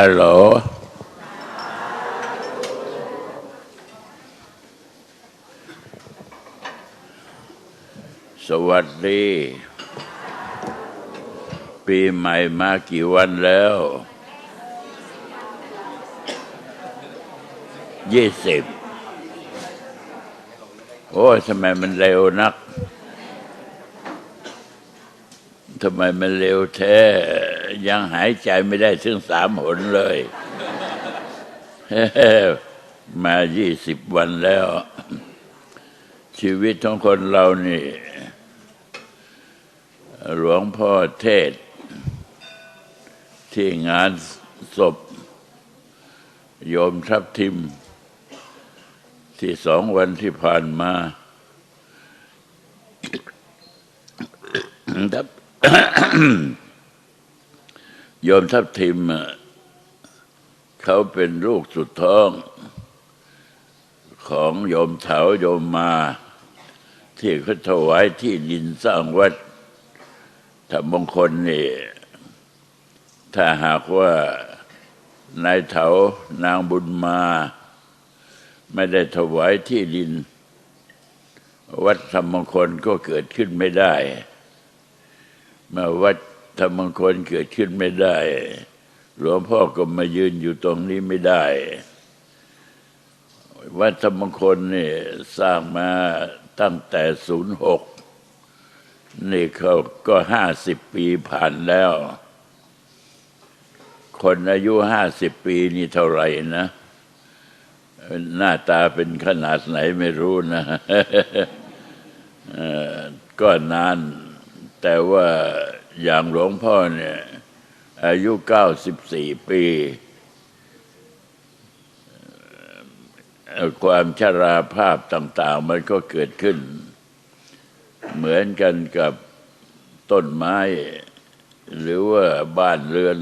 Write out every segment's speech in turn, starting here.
ฮัลโหลสวัสดี ปีใหม่มากี่วันแล้วยี่สิบโอ้ยทำไมมันเร็วนักทำไมมันเร็วแท้ ยังหายใจไม่ได้ถึงสามหนเลย มายี่สิบวันแล้ว ชีวิตของคนเรานี่ หลวงพ่อเทศ ที่งานศพ โยมทับทิม ที่สองวันที่ผ่านมาทับ โยมทับทิมอะเขาเป็นลูกสุดท้อง ของโยมเถาโยมมา ที่เขาถวายที่ดินสร้างวัดธรรมมงคลนี่ถ้าหากว่านายเถานางบุญมา ไม่ได้ถวายที่ดิน วัดธรรมมงคลก็เกิดขึ้นไม่ได้ เมื่อวัด ธรรมมงคลเกิดขึ้นไม่ได้ หลวงพ่อก็มายืนอยู่ตรงนี้ไม่ได้ วัดธรรมมงคลนี่สร้างมาตั้งแต่ศูนย์หกนี่เขาก็ห้าสิบปีผ่านแล้ว คนอายุห้าสิบปีนี่เท่าไหร่นะ หน้าตาเป็นขนาดไหนไม่รู้นะก็นานแต่ว่า อย่างหลวงพ่อเนี่ยอายุเก้าสิบสี่ปี ความชราภาพต่าง ๆ มันก็เกิดขึ้น เหมือนกันกับต้นไม้ หรือว่าบ้านเรือน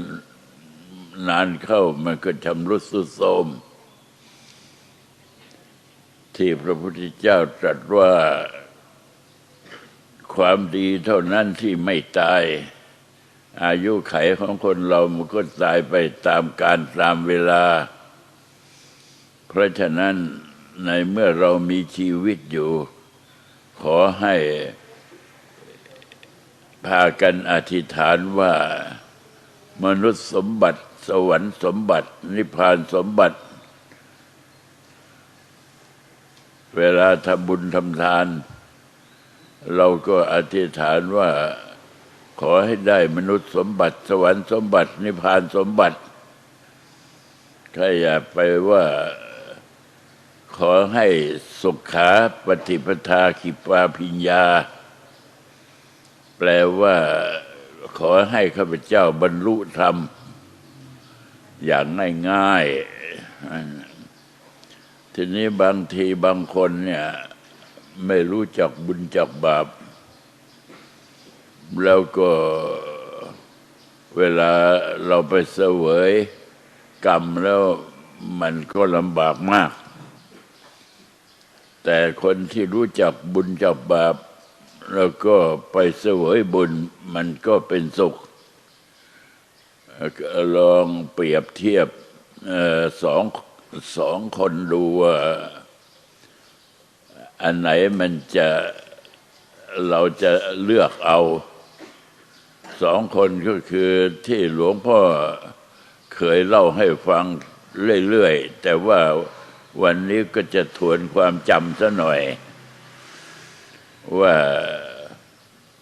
นานเข้ามันก็ชำรุดทรุดโทรมที่พระพุทธเจ้าตรัสว่า ความดีเท่านั้นที่ไม่ตาย อายุไขของคนเรามันก็ตายไปตามการตามเวลา เพราะฉะนั้นในเมื่อเรามีชีวิตอยู่ ขอให้พากันอธิษฐานว่า มนุษย์สมบัติ สวรรค์สมบัติ นิพพานสมบัติ เวลาทำบุญทำทาน เราก็อธิษฐานว่าขอให้ได้มนุษย์สมบัติ สวรรค์สมบัติ นิพพานสมบัติใครอย่าไปว่าขอให้สุขาปฏิปทาขิปาพิญญา แปลว่าขอให้ข้าพเจ้าบรรลุธรรม อย่างง่ายๆทีนี้บางทีบางคนเนี่ย ไม่รู้จักบุญจักบาป แล้วก็เวลาเราไปเสวยกรรมแล้วมันก็ลำบากมาก แต่คนที่รู้จักบุญจักบาป แล้วก็ไปเสวยบุญมันก็เป็นสุข ลองเปรียบเทียบสองสองคนดูว่า อันไหนมันจะเราจะเลือกเอาสองคนก็คือที่หลวงพ่อเคยเล่าให้ฟังเรื่อยๆ แต่ว่าวันนี้ก็จะทวนความจำซะหน่อย ว่า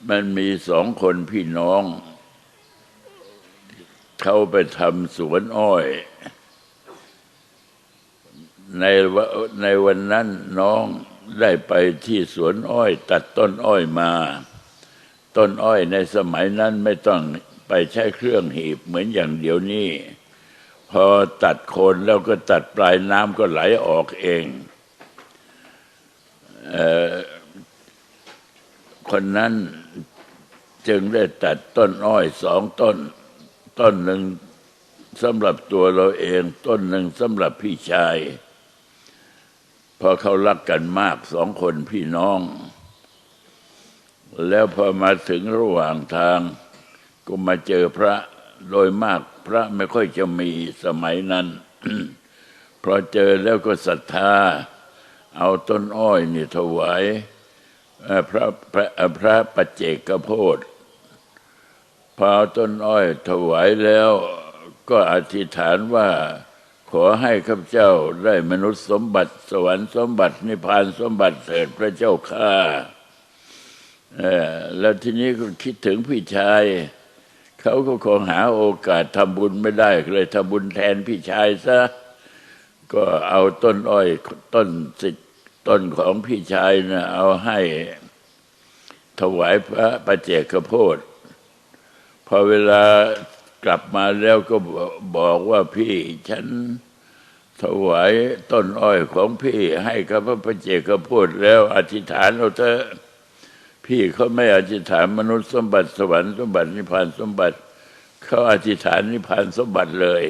มันมีสองคนพี่น้อง เขาไปทำสวนอ้อย ในในวันนั้นน้อง ได้ไปที่สวนอ้อย ตัดต้นอ้อยมา ต้นอ้อยในสมัยนั้นไม่ต้องไปใช้เครื่องหีบเหมือนอย่างเดี๋ยวนี้ พอตัดโคนแล้วก็ตัดปลายน้ำก็ไหลออกเองเออคนนั้นจึงได้ตัดต้นอ้อยสองต้น ต้นหนึ่งสำหรับตัวเราเอง ต้นหนึ่งสำหรับพี่ชาย พอเขารักกันมากสองคนพี่น้อง แล้วพอมาถึงระหว่างทาง ก็มาเจอพระโดยมากพระไม่ค่อยจะมีสมัยนั้นพอเจอแล้วก็ศรัทธา เอาต้นอ้อยนี่ถวายพระพระพระปัจเจกโพธพอเอต้นอ้อยถวายแล้วก็อธิษฐานว่า ขอให้ข้าพเจ้าได้มนุษย์สมบัติ สวรรค์สมบัตินิพพานสมบัติเถิดพระเจ้าข้าแล้วทีนี้ก็คิดถึงพี่ชาย เขาก็คงหาโอกาสทำบุญไม่ได้เลยทำบุญแทนพี่ชายซะก็เอาต้นอ้อยต้นสิทธิ์ต้นของพี่ชายนะเอาให้ถวายพระประเจกโพธพอเวลา กลับมาแล้วก็บอกว่าพี่ฉันถวายต้นอ้อยของพี่ให้กับพระประเจกโพธแล้ว อธิษฐานเอาเถอะพี่เขาไม่อธิษฐานมนุษย์สมบัติสวรรค์สมบัตินิพพานสมบัติ เขาอธิษฐานนิพพานสมบัติเลย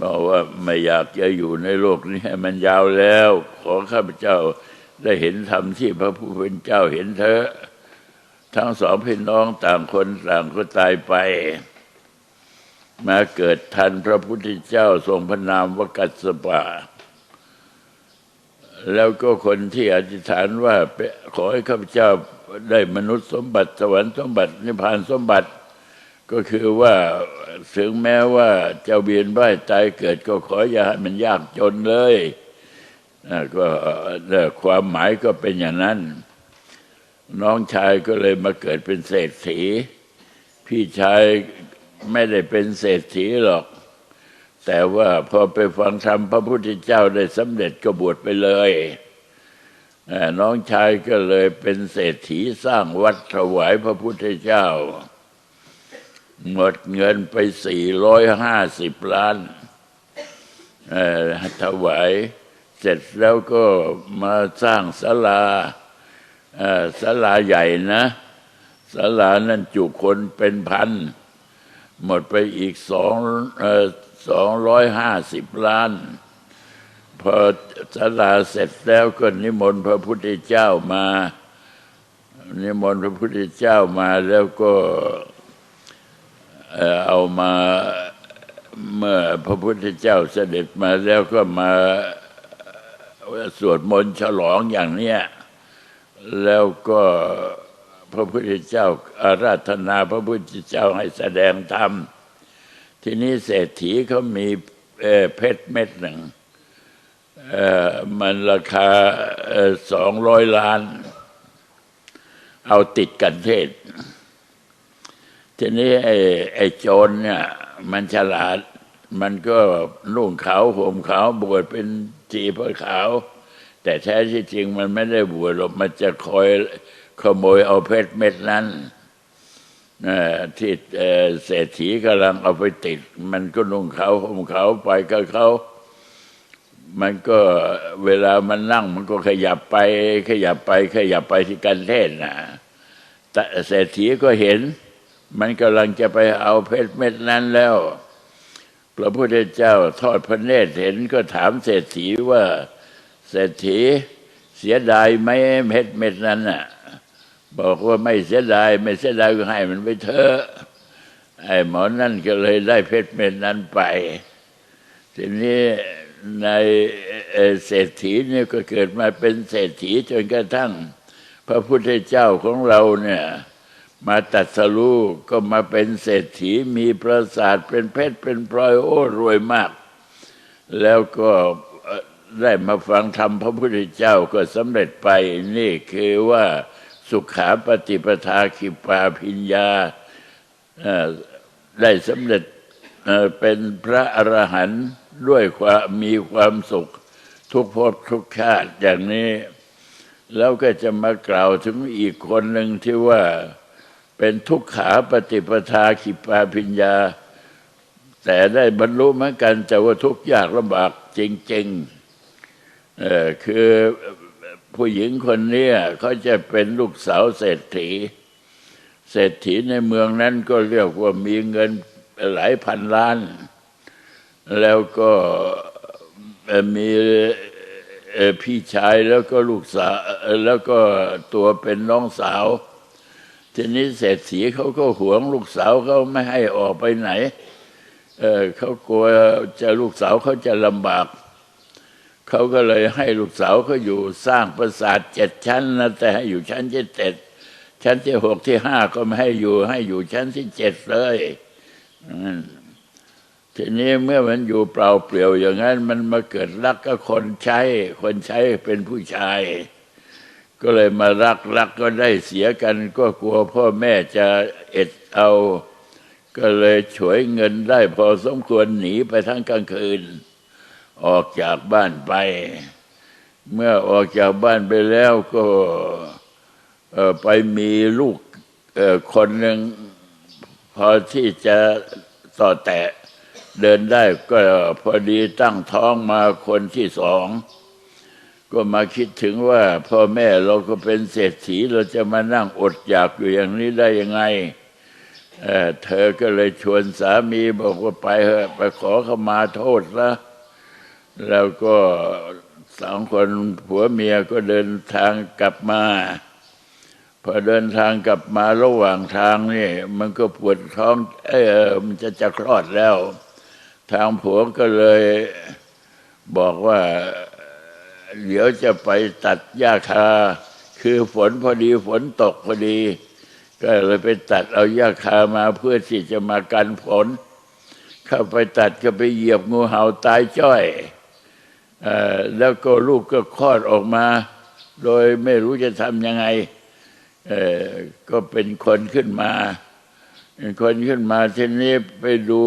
บอกว่าไม่อยากจะอยู่ในโลกนี้ให้มันยาวแล้ว ขอข้าพเจ้าได้เห็นธรรมที่พระผู้เป็นเจ้าเห็นเถอะ ทั้งสองพี่น้องต่างคนต่างก็ตายไป มาเกิดทันพระพุทธเจ้าทรงพระนามวกัสสปะ แล้วก็คนที่อธิษฐานว่าขอให้ข้าพเจ้าได้มนุษย์สมบัติสวรรค์สมบัตินิพพานสมบัติ ก็คือว่าถึงแม้ว่าจะเวียนว่ายตายเกิดก็ขออย่าให้มันยากจนเลยนะก็ความหมายก็เป็นอย่างนั้น น้องชายก็เลยมาเกิดเป็นเศรษฐี พี่ชาย ไม่ได้เป็นเศรษฐีหรอก แต่ว่าพอไปฟังธรรมพระพุทธเจ้าได้สำเร็จก็บวชไปเลยน้องชายก็เลยเป็นเศรษฐีสร้างวัดถวายพระพุทธเจ้า หมดเงินไปสี่ร้อยห้าสิบล้านถวายเสร็จแล้วก็มาสร้างศาลาศาลาใหญ่นะศาลานั้นจุคนเป็นพัน หมดไปอีกสองสองร้อยห้าสิบล้าน พอศาลาเสร็จแล้วก็นิมนต์พระพุทธเจ้ามา นิมนต์พระพุทธเจ้ามาแล้วก็เอ่อเอามาเมื่อพระพุทธเจ้าเสด็จมาแล้วก็มาสวดมนต์ฉลองอย่างเนี้ยแล้วก็ พระพุทธเจ้าอาราธนาพระพุทธเจ้าให้แสดงธรรม ทีนี้เศรษฐีเขามีเพชรเม็ดหนึ่งมันราคาสองร้อยล้าน เอาติดกันเทศ ทีนี้ไอ้ไอ้โจรเนี่ยมันฉลาด มันก็นุ่งขาวห่มขาวบวชเป็นจีพระขาว แต่แท้ที่จริงมันไม่ได้บวชหรอกมันจะคอย ขโมยเอาเพชรเม็ดนั้นที่เศรษฐีกำลังเอาไปติด มันก็นุ่งขาห่มเขาไปกับเขา มันก็เวลามันนั่ง มันก็ขยับไป ขยับไป ขยับไปที่กันเทศนะแต่เศรษฐีก็เห็น มันกำลังจะไปเอาเพชรเม็ดนั้นแล้ว พระพุทธเจ้าทอดพระเนตรเห็นก็ถามเศรษฐีว่า เศรษฐีเสียดายไหมเพชรเม็ดนั้นน่ะ บอกว่าไม่เสียดายไม่เสียดายก็ให้มันไปเถอะไอ้หมอนั่นก็เลยได้เพชรเม็ดนั้นไป ทีนี้ในเศรษฐีเนี่ยก็เกิดมาเป็นเศรษฐีจนกระทั่ง พระพุทธเจ้าของเราเนี่ยมาตัดสรู้ก็มาเป็นเศรษฐีมีปราสาทเป็นเพชรเป็นพลอยโอ้รวยมาก แล้วก็ได้มาฟังธรรมพระพุทธเจ้าก็สำเร็จไปนี่คือว่า สุขาปฏิปทาคิปาพิญญาได้สำเร็จเป็นพระอรหันต์ด้วยความมีความสุขทุกภพทุกชาติอย่างนี้ แล้วก็จะมากล่าวถึงอีกคนหนึ่งที่ว่าเป็นทุกขาปฏิปทาขิปาพิญญา แต่ได้บรรลุเหมือนกันแต่ว่าทุกข์ยากลำบากจริง ๆ คือ ผู้หญิงคนเนี้ยเขาจะเป็นลูกสาวเศรษฐี เศรษฐีในเมืองนั้นก็เรียกว่ามีเงินหลายพันล้าน แล้วก็มีพี่ชายแล้วก็ลูกสาวแล้วก็ตัวเป็นน้องสาว ทีนี้เศรษฐีเขาก็หวงลูกสาวเขาไม่ให้ออกไปไหนเเขากลัวจะลูกสาวเขาจะลำบากเขาก็เลยให้ลูกสาวเขาอยู่สร้างปราสาทเจ็ดชั้นนะแต่ให้อยู่ชั้นที่เจ็ดชั้นที่หกที่ห้าก็ไม่ให้อยู่ให้อยู่ชั้นที่เจ็ดเลยทีนี้เมื่อมันอยู่เปล่าเปลี่ยวอย่างนั้น มันมาเกิดรักก็คนใช้ คนใช้เป็นผู้ชาย ก็เลยมารักรักก็ได้เสียกัน ก็กลัวพ่อแม่จะเอ็ดเอา ก็เลยฉวยเงินได้พอสมควรหนีไปทั้งกลางคืน ออกจากบ้านไป เมื่อออกจากบ้านไปแล้วก็ไปมีลูกคนหนึ่งพอที่จะต่อแตะเดินได้ก็พอดีตั้งท้องมาคนที่สอง ก็มาคิดถึงว่าพ่อแม่เราก็เป็นเศรษฐีเราจะมานั่งอดอยากอยู่อย่างนี้ได้ยังไงเเธอก็เลยชวนสามีบอกว่าไปเถอะไปขอขมาโทษละ แล้วก็สองคนผัวเมียก็เดินทางกลับมา พอเดินทางกลับมาระหว่างทางนี่ มันก็ปวดท้อง เออมันจะจะคลอดแล้ว ทางผัวก็เลยบอกว่า เดี๋ยวจะไปตัดหญ้าคา คือฝนพอดีฝนตกพอดี ก็เลยไปตัดเอาหญ้าคามาเพื่อที่จะมากันฝนเข้าไปตัดก็ไปเหยียบงูเห่าตายจ้อย แล้วก็ลูกก็คลอดออกมา โดยไม่รู้จะทำยังไงก็เป็นคนขึ้นมาคนขึ้นมาทีนี้ไปดู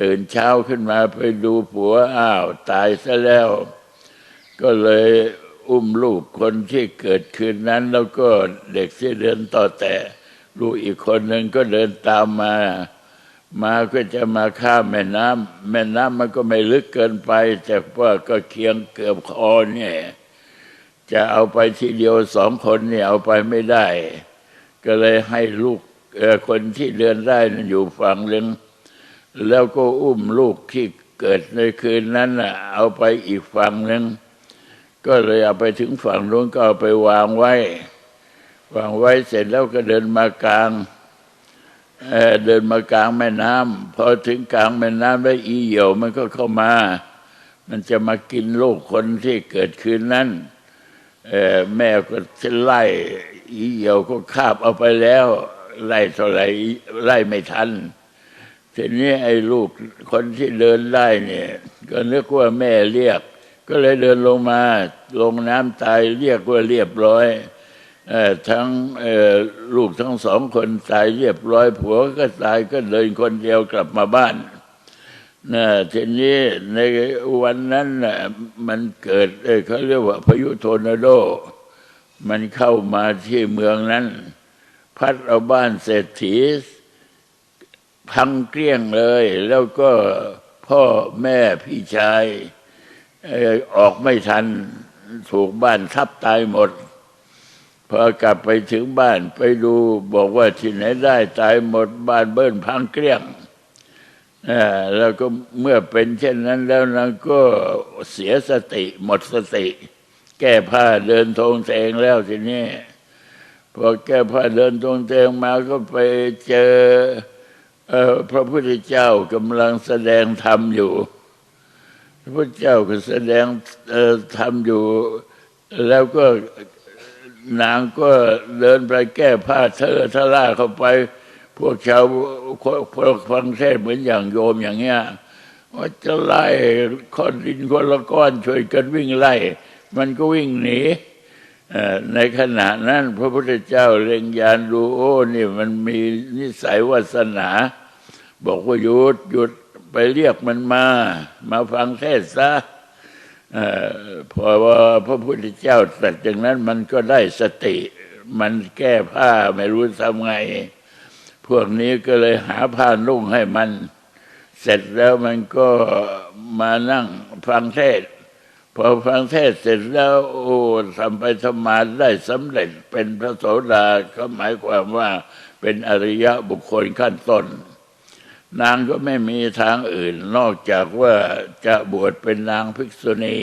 ตื่นเช้าขึ้นมาไปดูผัวอ้าว ตายซะแล้ว ก็เลยอุ้มลูกคนที่เกิดคืนนั้น แล้วก็เด็กที่เดินต่อแต่ลูกอีกคนหนึ่งก็เดินตามมา มาก็จะมาข้ามแม่น้ำแม่น้ำมันก็ไม่ลึกเกินไป แต่ว่าก็เคียงเกือบคอเนี่ยจะเอาไปทีเดียวสองคนเนี่ยเอาไปไม่ได้ ก็เลยให้ลูกคนที่เดินได้นั้นอยู่ฝั่งหนึ่งแล้วก็อุ้มลูกที่เกิดในคืนนั้นน่ะเอาไปอีกฝั่งหนึ่งก็เลยเอาไปถึงฝั่งนู้นก็เอาไปวางไว้ วางไว้เสร็จแล้วก็เดินมากลาง เดินมากลางแม่น้ำพอถึงกลางแม่น้ำแล้วอีเหี่ยวมันก็เข้ามา มันจะมากินลูกคนที่เกิดคืนนั้นอแม่ก็จะไล่อีเหี่ยวก็คาบเอาไปแล้วไล่เท่าไรไล่ไม่ทันทีนี้ไอ้ลูกคนที่เดินได้เนี่ย ก็นึกว่าแม่เรียก ก็เลยเดินลงมา ลงน้ำตายเรียกว่าเรียบร้อย ทั้งลูกทั้งสองคนตายเรียบร้อยผัวก็ตายก็เดินคนเดียวกลับมาบ้านนะทีนี้ในวันนั้นนะมันเกิดเขาเรียกว่าพายุโทนาโด มันเข้ามาที่เมืองนั้น พัดเอาบ้านเศรษฐีพังเกลี้ยงเลย แล้วก็พ่อแม่พี่ชายออกไม่ทัน ถูกบ้านทับตายหมด พอกลับไปถึงบ้านไปดูบอกว่าที่ไหนได้ตายหมดบ้านเบิ้ลพังเกลี้ยงเอ่อแล้วก็เมื่อเป็นเช่นนั้นแล้วนางก็เสียสติหมดสติ แก้ผ้าเดินทงเตงแล้วทีนี้พอแก้ผ้าเดินตรงเตงมาก็ไปเจอพระพุทธเจ้ากำลังแสดงธรรมอยู่ พระพุทธเจ้าก็แสดงธรรมอยู่ แล้วก็ นางก็เดินไปแก้ผ้าเธอทล่าเข้าไป พวกชาวพวกฟังเทศน์เหมือนอย่างโยมอย่างเงี้ยว่าจะไล่คนดินคนละก้อนช่วยกันวิ่งไล่ มันก็วิ่งหนีในขณะนั้น พระพุทธเจ้าเล็งยานดูโอ้นี่มันมีนิสัยวาสนา บอกว่าหยุดหยุดไปเรียกมันมา มาฟังเทศน์ซะ พอว่าพระพุทธเจ้าตรัสอย่างนั้นมันก็ได้สติ มันแก้ผ้าไม่รู้ทำไง พวกนี้ก็เลยหาผ้านุ่งให้มัน เสร็จแล้วมันก็มานั่งฟังเทศพอฟังเทศเสร็จแล้ว โอ้ทำไปทำมาได้สำเร็จเป็นพระโสดาก็หมายความว่าเป็นอริยะบุคคลขั้นต้น นางก็ไม่มีทางอื่น นอกจากว่าจะบวชเป็นนางภิกษุณี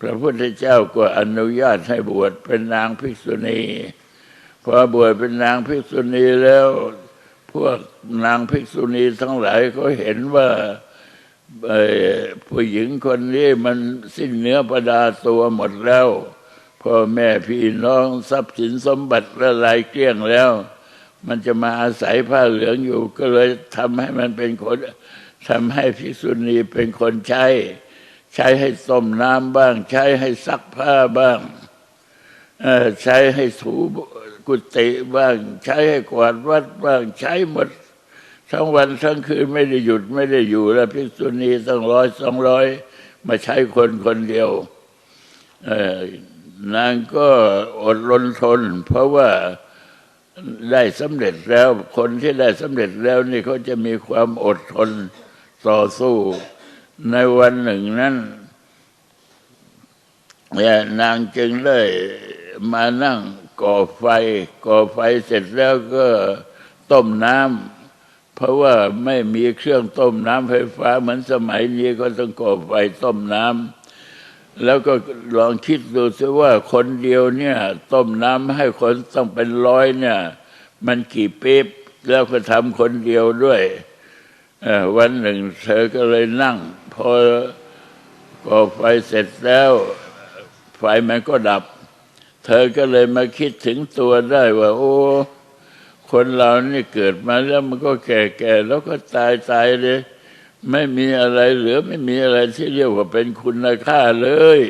พระพุทธเจ้าก็อนุญาตให้บวชเป็นนางภิกษุณี พอบวชเป็นนางภิกษุณีแล้ว พวกนางภิกษุณีทั้งหลายเขาเห็นว่าผู้หญิงคนนี้มันสิ้นเนื้อประดาตัวหมดแล้วพ่อแม่พี่น้องทรัพย์สินสมบัติละลายเกลี้ยงแล้ว มันจะมาอาศัยผ้าเหลืองอยู่ ก็เลยทำให้มันเป็นคนทำให้ภิกษุณีเป็นคนใช้ ใช้ให้ต้มน้ำบ้าง ใช้ให้ซักผ้าบ้างใช้ให้ถูกุฏิบ้าง ใช้ให้กวาดวัดบ้าง ใช้หมด ทั้งวันทั้งคืนไม่ได้หยุดไม่ได้อยู่แล้วภิกษุณีตั้งร้อยสองร้อยมาใช้คนคนเดียวนางก็อดรนทน เพราะว่า ได้สำเร็จแล้ว คนที่ได้สำเร็จแล้วนี่เขาจะมีความอดทนต่อสู้ ในวันหนึ่งนั้นเนี่ยนางจึงได้มานั่งก่อไฟ ก่อไฟเสร็จแล้วก็ต้มน้ำเพราะว่าไม่มีเครื่องต้มน้ำไฟฟ้าเหมือนสมัยนี้ก็ต้องก่อไฟต้มน้ำ แล้วก็ลองคิดดูซิว่าคนเดียวเนี่ย ต้มน้ำให้คนต้องเป็นร้อยเนี่ย มันกี่ปี๊บแล้วก็ทำคนเดียวด้วยวันหนึ่งเธอก็เลยนั่ง พอก่อไฟเสร็จแล้ว ไฟมันก็ดับ เธอก็เลยมาคิดถึงตัวได้ว่า โอ้ คนเรานี่เกิดมาแล้วมันก็แก่ๆแล้วก็ตายตายเลย ไม่มีอะไรเหลือไม่มีอะไรที่เรียกว่าเป็นคุณค่าเลย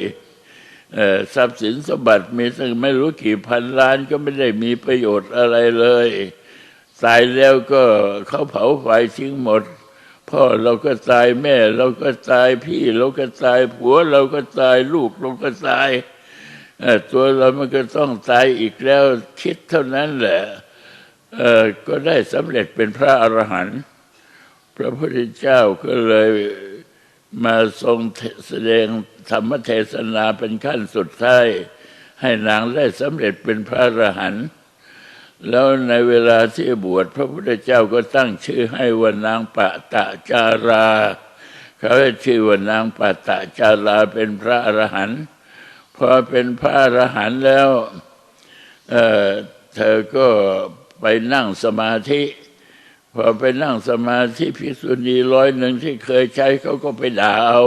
ทรัพย์สินสมบัติมีตั้งไม่รู้กี่พันล้านก็ไม่ได้มีประโยชน์อะไรเลย ตายแล้วก็เขาเผาไฟทิ้งหมด พ่อเราก็ตายแม่ เราก็ตายพี่ เราก็ตายผัว เราก็ตายลูกเราก็ตายตัวเรามันก็ต้องตายอีกแล้วคิดเท่านั้นแหละก็ได้สำเร็จเป็นพระอรหันต์ พระพุทธเจ้าก็เลยมาทรงแสดงธรรมเทศนาเป็นขั้นสุดท้าย ให้นางได้สำเร็จเป็นพระอรหันต์แล้วในเวลาที่บวชพระพุทธเจ้าก็ตั้งชื่อให้ว่านางปะตะจาราเขาให้ชื่อว่านางปะตะจาราเป็นพระอรหันต์พอเป็นพระอรหันต์แล้วเเธอก็ไปนั่งสมาธิ พอไปนั่งสมาธิภิกษุณีร้อยหนึ่งที่เคยใช้เขาก็ไปด่าเอา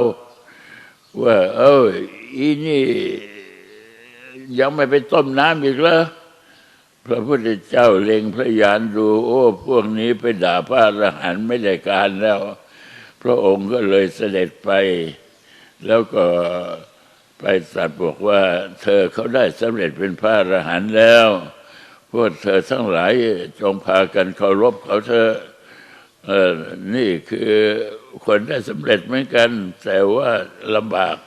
ว่า เอ้ยอีนี่ ยังไม่ไปต้มน้ำอีกแล้วพระพุทธเจ้าเล็งพระยานดู โอ้ พวกนี้ไปด่าพระอรหันต์ไม่ได้การแล้ว พระองค์ก็เลยเสด็จไป แล้วก็ไปตรัสบอกว่า เธอเขาได้สำเร็จเป็นพระอรหันต์แล้ว วกเธอทั้งหลายจงพากันเคารพเขาเธอเออนี่คือคนได้สำเร็จเหมือนกัน แต่ว่าลำบาก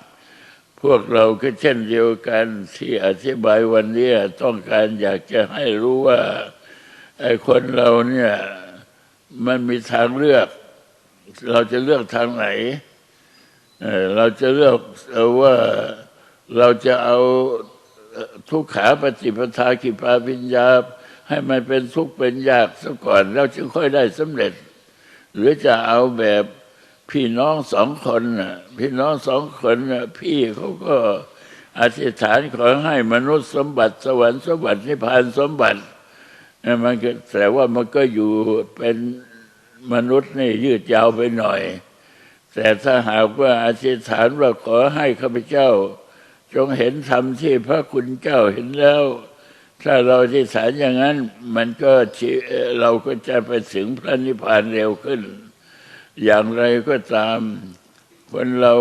พวกเราก็เช่นเดียวกันที่อธิบายวันนี้ต้องการอยากจะให้รู้ว่าไอ้คนเราเนี่ยมันมีทางเลือก เราจะเลือกทางไหนเเราจะเลือกว่าเราจะเอา ทุกขาปฏิปทาขิปาปิญญา ให้มันเป็นทุกข์เป็นยากซะก่อน แล้วจึงค่อยได้สำเร็จ หรือจะเอาแบบพี่น้องสองคนน่ะพี่น้องสองคนน่ะพี่เขาก็อธิษฐานขอให้มนุษย์สมบัติสวรรค์สมบัตินิพพานสมบัติเอ่มันก็แต่ว่ามันก็อยู่เป็นมนุษย์นี่ยืดยาวไปหน่อย แต่ถ้าหากว่าอธิษฐานว่าขอให้ข้าพเจ้า จงเห็นธรรมที่พระคุณเจ้าเห็นแล้ว ถ้าเราอธิษฐานอย่างนั้น มันก็เอ่อเราก็จะไปถึงพระนิพพานเร็วขึ้น อย่างไรก็ตาม คนเรา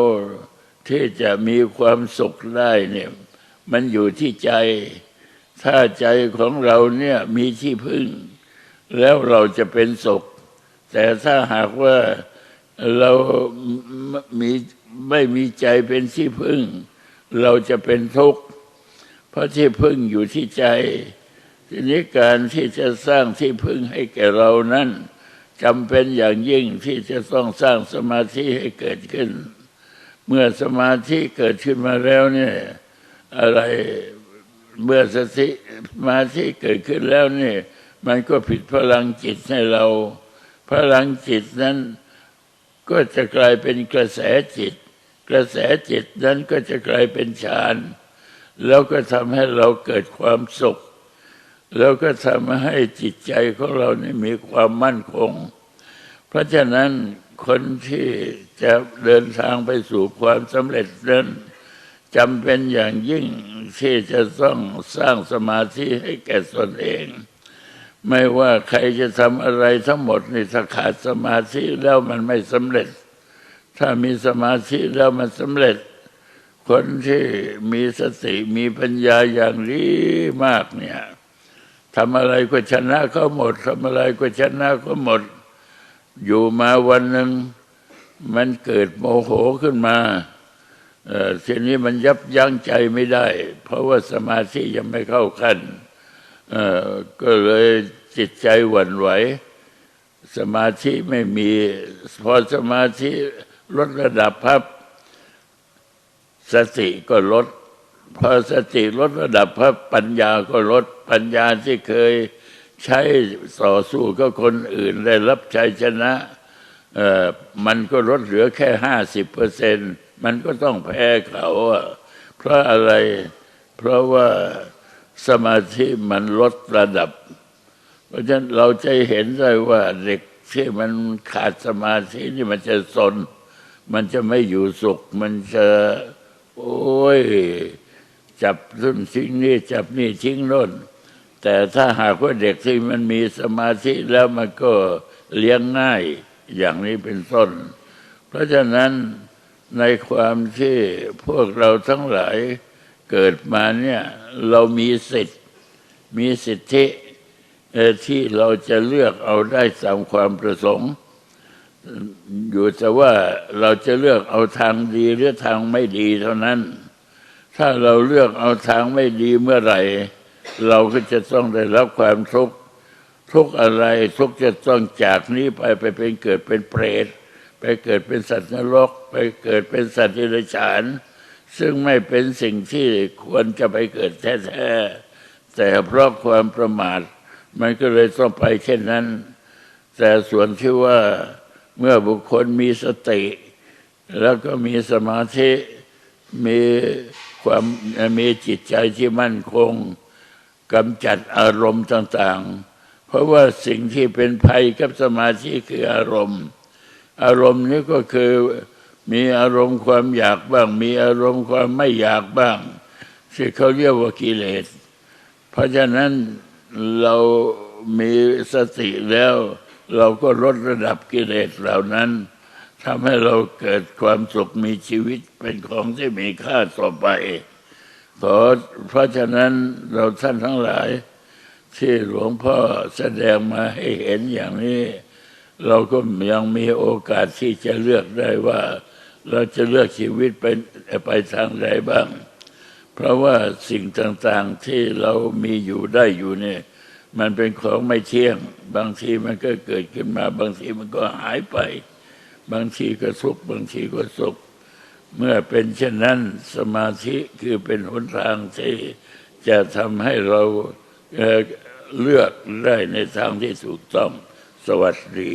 ที่จะมีความสุขได้เนี่ยมันอยู่ที่ใจ ถ้าใจของเราเนี่ยมีที่พึ่ง แล้วเราจะเป็นสุข แต่ถ้าหากว่าเรามีไม่มีใจเป็นที่พึ่ง เราจะเป็นทุกข์เพราะที่พึ่งอยู่ที่ใจ ทีนี้การที่จะสร้างที่พึ่งให้แก่เรานั้นจำเป็นอย่างยิ่งที่จะต้องสร้างสมาธิให้เกิดขึ้น เมื่อสมาธิเกิดขึ้นมาแล้วเนี่ยอะไรเมื่อสติสมาธิเกิดขึ้นแล้วเนี่ยมันก็ผิดพลังจิตให้เรา พลังจิตนั้น ก็จะกลายเป็นกระแสจิต กระแสจิตนั้นก็จะกลายเป็นฌานแล้วก็ทำให้เราเกิดความสุข แล้วก็ทำให้จิตใจของเรานี่มีความมั่นคง เพราะฉะนั้นคนที่จะเดินทางไปสู่ความสำเร็จนั้นจำเป็นอย่างยิ่งที่จะต้องสร้างสมาธิให้แก่ตนเอง ไม่ว่าใครจะทำอะไรทั้งหมดนี่ถ้าขาดสมาธิแล้วมันไม่สำเร็จ ถ้ามีสมาธิแล้วมันสำเร็จ คนที่มีสติมีปัญญาอย่างนี้มากเนี่ยทำอะไรก็ชนะเขาหมดทำอะไรก็ชนะเขาหมด อยู่มาวันหนึ่งมันเกิดโมโหขึ้นมาเอ่อทีนี้มันยับยั้งใจไม่ได้ เพราะว่าสมาธิยังไม่เข้าขั้นเอ่อก็เลยจิตใจหวั่นไหว สมาธิไม่มี พอสมาธิ ลดระดับพับสติก็ลด พอสติลดระดับพับปัญญาก็ลด ปัญญาที่เคยใช้ต่อสู้กับคนอื่นได้รับชัยชนะเอ่อมันก็ลดเหลือแค่ห้าสิบเปอร์เซ็นมันก็ต้องแพ้เขาอะเพราะอะไร เพราะว่าสมาธิมันลดระดับ เพราะฉะนั้นเราจะเห็นได้ว่าเด็กที่มันขาดสมาธินี่มันจะสน มันจะไม่อยู่สุข มันจะโอ้ย จับรุ่นทิ้งนี่จับนี่ทิ้งโน่น แต่ถ้าหากว่าเด็กที่มันมีสมาธิแล้วมันก็เลี้ยงง่ายอย่างนี้เป็นต้น เพราะฉะนั้นในความที่พวกเราทั้งหลายเกิดมาเนี่ยเรามีสิทธิ์มีสิทธิที่เราจะเลือกเอาได้ตามความประสงค์ อยู่แต่ว่าเราจะเลือกเอาทางดีหรือทางไม่ดีเท่านั้น ถ้าเราเลือกเอาทางไม่ดีเมื่อไหร่ เราก็จะต้องได้รับความทุกข์ทุกอะไรทุกจะต้องจากนี้ไปไปเป็นเกิดเป็นเปรตไปเกิดเป็นสัตว์นรก ไปเกิดเป็นสัตว์เดรัจฉาน ซึ่งไม่เป็นสิ่งที่ควรจะไปเกิดแท้ๆแต่เพราะความประมาท มันก็เลยต้องไปเช่นนั้น แต่ส่วนที่ว่า เมื่อบุคคลมีสติ แล้วก็มีสมาธิมีความมีจิตใจที่มั่นคงกำจัดอารมณ์ต่าง ๆ เพราะว่าสิ่งที่เป็นภัยกับสมาธิคืออารมณ์ อารมณ์นี้ก็คือมีอารมณ์ความอยากบ้าง มีอารมณ์ความไม่อยากบ้างที่เขาเรียกว่ากิเลส เพราะฉะนั้นเรามีสติแล้ว เราก็ลดระดับกิเลสเหล่านั้นทำให้เราเกิดความสุขมีชีวิตเป็นของที่มีค่าต่อไปขอเพราะฉะนั้นเราท่านทั้งหลาย ที่หลวงพ่อแสดงมาให้เห็นอย่างนี้ เราก็ยังมีโอกาสที่จะเลือกได้ว่า เราจะเลือกชีวิตไปไปทางใดบ้าง เพราะว่าสิ่งต่างๆที่เรามีอยู่ได้อยู่เนี่ย มันเป็นของไม่เที่ยง บางทีมันก็เกิดขึ้นมา บางทีมันก็หายไป บางทีก็สุขบางทีก็สุข เมื่อเป็นเช่นนั้นสมาธิคือเป็นหนทางที่จะทำให้เราเเลือกได้ในทางที่ถูกต้องสวัสดี